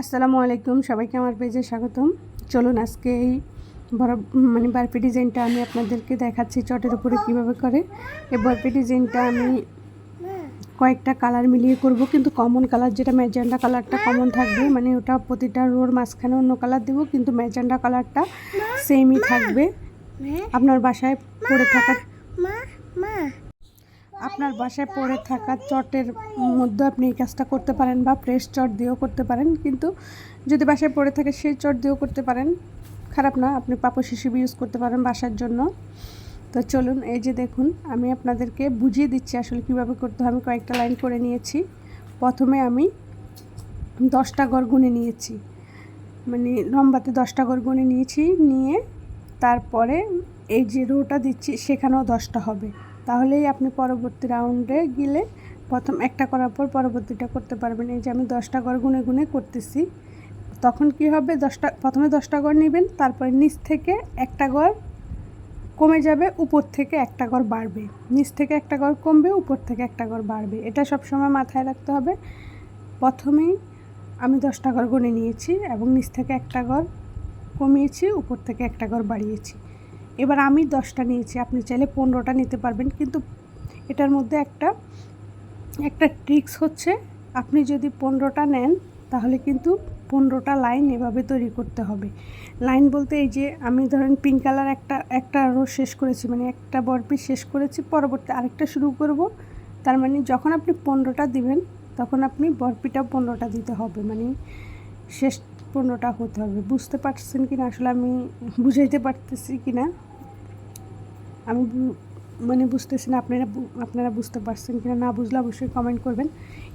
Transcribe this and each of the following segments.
আসসালামু আলাইকুম, সবাইকে আমার পেজে স্বাগতম। চলুন আজকে এই বড় মানে বারপি ডিজাইনটা আমি আপনাদেরকে দেখাচ্ছি, চটের উপরে কীভাবে করে। এই বারপি ডিজাইনটা আমি কয়েকটা কালার মিলিয়ে করব, কিন্তু কমন কালার যেটা ম্যাজেন্ডা কালারটা কমন থাকবে মানে ওটা প্রতিটা রোর মাঝখানে অন্য কালার দেবো, কিন্তু ম্যাজেন্ডা কালারটা সেমই থাকবে। আপনার বাসায় পড়ে থাকা আপনার বাসায় পড়ে থাকা চটের মধ্যে আপনি এই কাজটা করতে পারেন বা ফ্রেশ চট দিয়েও করতে পারেন। কিন্তু যদি বাসায় পড়ে থাকে সেই চট দিয়েও করতে পারেন। খারাপ না, আপনি পাপোশ হিসেবে ইউজ করতে পারেন বাসার জন্য। তো চলুন, এই যে দেখুন, আমি আপনাদেরকে বুঝিয়ে দিচ্ছি আসলে কীভাবে করতে হয়। আমি কয়েকটা লাইন করে নিয়েছি। প্রথমে আমি দশটা গড় গুনে নিয়েছি। মানে লম্বাতে দশটা গড় গুনে নিয়েছি। নিয়ে তারপরে এই যে রোটা দিচ্ছি, সেখানেও দশটা হবে। তাহলেই আপনি পরবর্তী রাউন্ডে গেলে প্রথম একটা করার পর পরবর্তীটা করতে পারবেন। এই যে আমি দশটা গড় গুনে গুনে করতেছি। তখন কি হবে? দশটা, প্রথমে দশটা গড় নেবেন, তারপরে নিচ থেকে একটা গড় কমে যাবে, উপর থেকে একটা গড় বাড়বে। নিচ থেকে একটা গড় কমবে, উপর থেকে একটা গড় বাড়বে। এটা সবসময় মাথায় রাখতে হবে। প্রথমেই আমি দশটা ঘর গুনে নিয়েছি এবং নিচ থেকে একটা ঘর কমিয়েছি, উপর থেকে একটা ঘর বাড়িয়েছি। এবার আমি দশটা নিয়েছি, আপনি চাইলে পনেরোটা নিতে পারবেন। কিন্তু এটার মধ্যে একটা একটা ট্রিক্স হচ্ছে, আপনি যদি পনেরোটা নেন, তাহলে কিন্তু পনেরোটা লাইন এভাবে তৈরি করতে হবে। লাইন বলতে এই যে আমি ধরেন পিঙ্ক কালার একটা একটা রো শেষ করেছি মানে একটা বরপি শেষ করেছি, পরবর্তী আরেকটা শুরু করব। তার মানে যখন আপনি পনেরোটা দিবেন, তখন আপনি বরপিটা পনেরোটা দিতে হবে। মানে শেষ পনেরোটা হতে হবে। বুঝতে পারছেন কি না আসলে আমি বুঝাইতে পারতেছি কি না আমি মানে বুঝতেছি না, আপনারা আপনারা বুঝতে পারছেন কিনা? না বুঝলে অবশ্যই কমেন্ট করবেন।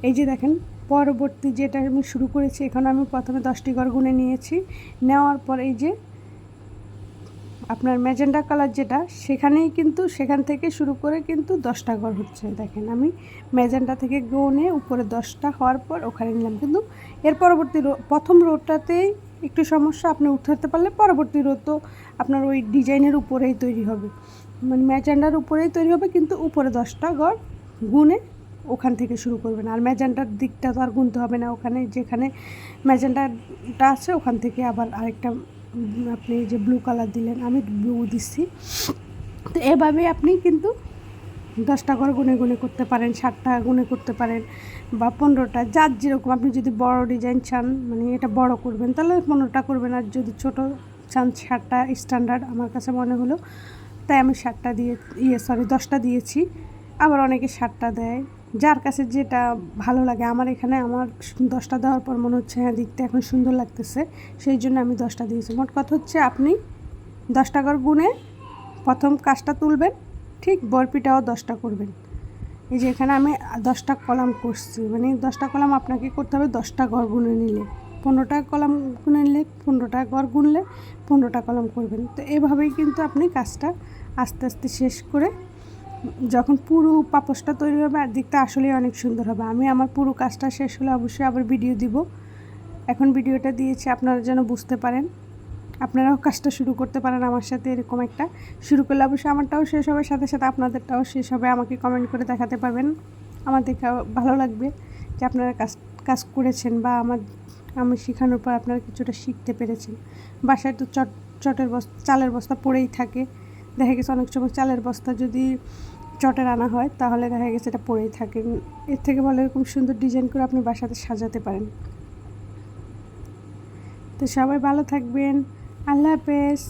এই যে দেখেন, পরবর্তী যেটা আমি শুরু করেছি, এখানে আমি প্রথমে দশটি ঘর গুনে নিয়েছি। নেওয়ার পর এই যে আপনার ম্যাজেন্ডা কালার যেটা, সেখানেই কিন্তু, সেখান থেকে শুরু করে কিন্তু দশটা ঘর হচ্ছে। দেখেন, আমি ম্যাজেন্ডা থেকে গুনে উপরে দশটা হওয়ার পর ওখানে নিলাম। কিন্তু এর পরবর্তী প্রথম রোডটাতেই একটু সমস্যা, আপনি উঠাতে পারলে পরবর্তী রো তো আপনার ওই ডিজাইনের উপরেই তৈরি হবে। মানে ম্যাজেন্ডার উপরেই তৈরি হবে, কিন্তু উপরে দশটা ঘর গুনে ওখান থেকে শুরু করবেন। আর ম্যাজেন্ডার দিকটা তো আর গুনতে হবে না, ওখানে যেখানে ম্যাজেন্ডাটা আছে, ওখান থেকে আবার আরেকটা আপনি যে ব্লু কালার দিলেন, আমি ব্লু দিচ্ছি। তো এভাবে আপনি কিন্তু দশটা করে গুনে গুনে করতে পারেন, ষাটটা গুনে করতে পারেন, বা পনেরোটা, যার যেরকম আপনি যদি বড় ডিজাইন চান মানে এটা বড় করবেন, তাহলে পনেরোটা করবেন, আর যদি ছোট চান, ষাটটা স্ট্যান্ডার্ড আমার কাছে মনে হলো, তাই আমি ষাটটা দিয়ে ইয়ে সরি দশটা দিয়েছি। আবার অনেকে ষাটটা দেয়। যার কাছে যেটা ভালো লাগে, আমার এখানে আমার দশটা দেওয়ার পর মনে হচ্ছে হ্যাঁ দেখতে এখন সুন্দর লাগতেছে, সেই জন্য আমি দশটা দিয়েছি। মোট কথা হচ্ছে আপনি দশটা করে গুনে প্রথম কাজটা তুলবেন, ঠিক বরপিটাও দশটা করবেন। এই যে এখানে আমি দশটা কলাম করছি মানে দশটা কলাম আপনাকে করতে হবে দশটা ঘর গুনে নিলে। পনেরোটা কলাম গুনে নিলে, পনেরোটা ঘর গুনলে পনেরোটা কলাম করবেন। তো এভাবেই কিন্তু আপনি কাজটা আস্তে আস্তে শেষ করে যখন পুরো পাপোশটা তৈরি হবে আর দেখতে আসলেই অনেক সুন্দর হবে। আমি আমার পুরো কাজটা শেষ হলে অবশ্যই আবার ভিডিও দিব। এখন ভিডিওটা দিয়েছি, আপনারা যেন বুঝতে পারেন। আপনারাও কাজটা শুরু করতে পারেন আমার সাথে এরকম একটা। শুরু করলে অবশ্যই আমারটাও শেষ হবে, সাথে সাথে আপনাদেরটাও শেষ হবে। আমাকে কমেন্ট করে দেখাতে পারবেন। আমার দেখে ভালো লাগবে যে আপনারা কাজ কাজ করেছেন বা আমার, আমি শেখানোর পর আপনারা কিছুটা শিখতে পেরেছেন। বাসায় তো চট, চটের বস্তা চালের বস্তা পড়েই থাকে। দেখা গেছে অনেক সময় চালের বস্তা যদি চটের আনা হয়, তাহলে দেখা গেছে এটা পরেই থাকে। এর থেকে ভালো এরকম সুন্দর ডিজাইন করে আপনি বাসাতে সাজাতে পারেন। তো সবাই ভালো থাকবেন। আল্লাহ হাফেজ।